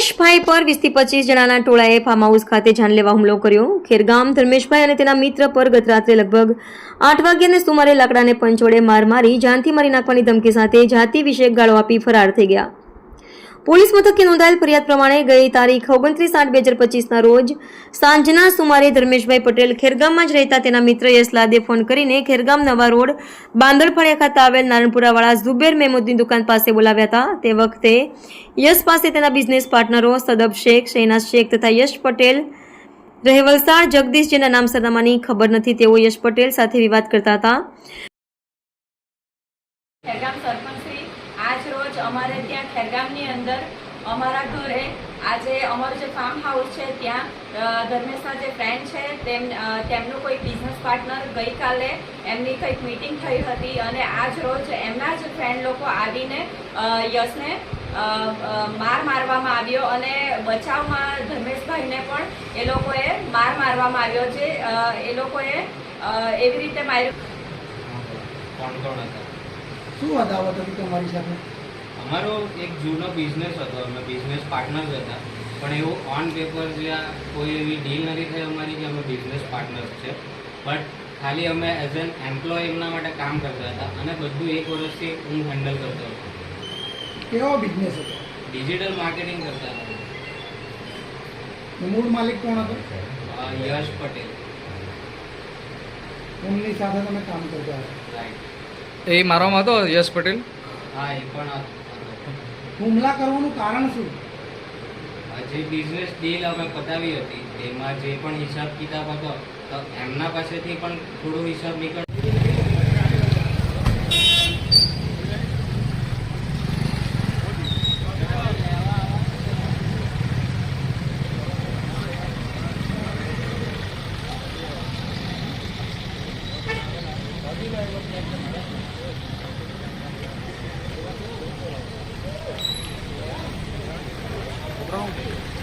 ધર્મેશભાઈ પર વીસથી પચીસ જણાના ટોળાએ ફાર્મ હાઉસ ખાતે જાનલેવા હુમલો કર્યો. ખેરગામ ધર્મેશભાઈ અને તેના મિત્ર પર ગત રાત્રે લગભગ આઠ વાગ્યાને સુમારે લાકડાને પંચોડે માર મારી જાનથી મારી નાખવાની ધમકી સાથે જાતિ વિશે ગાળો આપી ફરાર થઈ ગયા. પોલીસ મથકે નોંધાયેલ ફરિયાદ પ્રમાણે ગઈ તારીખ ઓગણત્રીસ આઠ બે હજાર પચીસના રોજ સાંજના સુમારે ધર્મેશભાઈ પટેલ ખેરગામમાં જ રહેતા તેના મિત્ર યશલાદે ફોન કરીને ખેરગામ નવા રોડ બાંદરફળિયા ખાતે આવેલ નારણપુરાવાળા ઝુબેર મહેમૂદની દુકાન પાસે બોલાવ્યા હતા. તે વખતે યશ પાસે તેના બિઝનેસ પાર્ટનરો સદબ શેખ શહેનાઝ શેખ તથા યશ પટેલ રહે વલસાડ જગદીશ જેના નામ સરનામાની ખબર નથી તેઓ યશ પટેલ સાથે વિવાદ કરતા હતા ખેરગામ સરપંચશ્રી આજ રોજ અમારે ત્યાં ખેરગામની અંદર અમારા ઘરે આજે અમારું જે ફાર્મ હાઉસ છે ત્યાં ધર્મેશના જે ફ્રેન્ડ છે તેમ તેમનું કોઈ બિઝનેસ પાર્ટનર ગઈકાલે એમની કંઈક મીટિંગ થઈ હતી અને આજ રોજ એમના જ ફ્રેન્ડ લોકો આવીને યશને માર મારવામાં આવ્યો અને બચાવમાં ધર્મેશભાઈને પણ એ લોકોએ માર મારવામાં આવ્યો છે એ લોકોએ એવી રીતે માર્યું. શું અદાવત હતી તમારી સાથે? અમારો એક જૂનો બિઝનેસ હતો. અમે બિઝનેસ પાર્ટનર્સ હતા. પણ એવું ઓન પેપર જે આ કોઈ એવી ડીલ નથી થઈ અમારી કે અમે બિઝનેસ પાર્ટનર્સ છે. બટ ખાલી અમે એઝ એન એમ્પ્લોય એમના માટે કામ કરતા હતા અને બધું એક વર્ષથી હું હેન્ડલ કરતો હતો. કેવો બિઝનેસ હતો? ડિજિટલ માર્કેટિંગ કરતા હતા. મૂળ માલિક કોણ હતો? યશ પટેલ. એમની સાથે તમે કામ કરતા હતા. રાઈટ એ મારવામાં હતો યશ પટેલ? હા એ પણ હતો. હુમલા કરવાનું કારણ શું? જે બિઝનેસ ડીલ અમે પતાવી હતી, તેમાં જે પણ હિસાબ કિતાબ હતો, તો એમના પાસેથી પણ થોડો હિસાબ નીકળ Pronto.